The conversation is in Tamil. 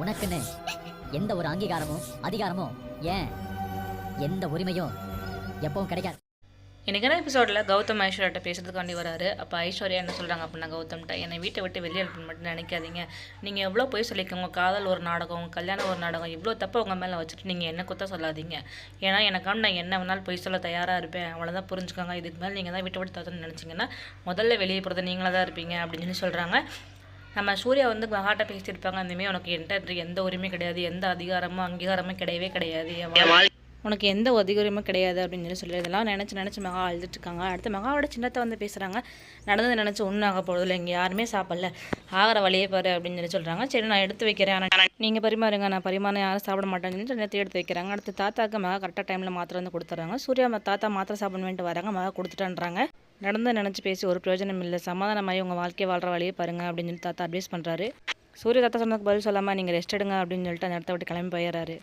உனக்குன்னு எந்த ஒரு அங்கீகாரமும் அதிகாரமும் ஏன்? எந்த உரிமையும் எப்பவும் கிடைக்காது. இன்றைக்கான எபிசோடில் கௌதம் ஐஸ்வர்யாட்ட பேசுறதுக்காண்டி வராரு. அப்போ ஐஸ்வர்யா என்ன சொல்கிறாங்க அப்படின்னா கௌதம்கிட்ட என்னை வீட்டை விட்டு வெளியே அனுப்பணும் மட்டும் நினைக்காதீங்க. நீங்கள் எவ்வளோ போய் சொல்லிக்கோங்க. காதல் ஒரு நாடகம் கல்யாணம் ஒரு நாடகம் இவ்வளோ தப்பை உங்கள் மேலே வச்சுட்டு நீங்கள் என்ன குத்த சொல்லாதீங்க. ஏன்னா எனக்கான நான் என்ன வேணாலும் போய் சொல்ல தயாராக இருப்பேன். அவ்வளோதான் புரிஞ்சுக்கோங்க. இதுக்கு மேலே நீங்கள் தான் வீட்டை விட்டு தரணும்னு நினச்சிங்கன்னா முதல்ல வெளியே போகிறது நீங்களாக தான் இருப்பீங்க அப்படின்னு சொல்லி சொல்கிறாங்க நம்ம சூர்யா வந்து மகாட்ட பேசியிருப்பாங்க அந்தமாரி உனக்கு என்கிட்ட எந்த உரிமையும் கிடையாது எந்த அதிகாரமும் அங்கீகாரமும் கிடையவே கிடையாது உனக்கு எந்த உதவியுமே கிடையாது அப்படின்னு சொல்லி சொல்லி இதெல்லாம் நினச்சி நினச்சி மகா அழுதுட்டு இருக்காங்க. அடுத்து மகாவோட சின்னத்தை வந்து பேசுகிறாங்க நடந்ததை நினச்சி ஒன்றும் ஆக போகிறதில்ல இங்கே யாருமே சாப்பிடல. ஆகிற வழியே பாரு அப்படின்னு சொல்லி சொல்கிறாங்க சரி நான் எடுத்து வைக்கிறேன். ஆனால் நீங்கள் பரிமாறுங்க நான் பரிமாறம் யாரும் சாப்பிட மாட்டேன்னு சொல்லி நேரத்தை எடுத்து வைக்கிறாங்க. அடுத்து தாத்தாக்கு மகா கரெக்டாக டைமில் மாத்திரை வந்து கொடுத்துட்றாங்க. சூர்யா தாத்தா மாத்திரை சாப்பிடணுன்ட்டு வராங்க. மகா கொடுத்துட்டான்றாங்க. நடந்து நினச்சி பேசி ஒரு பிரயோஜனம் இல்லை. சமாதானமாகி உங்கள் வாழ்க்கையை வாழ்கிற வழியே பாருங்க அப்படின்னு சொல்லி தாத்தா அட்வைஸ் பண்ணுறாரு சூரிய தாத்தா சொன்னதுக்கு பதில் சொல்லாமல் நீங்கள் ரெஸ்ட் எடுங்க அப்படின்னு சொல்லிட்டு அந்த இடத்த விட்டு கிளம்பி போயிடுறாரு.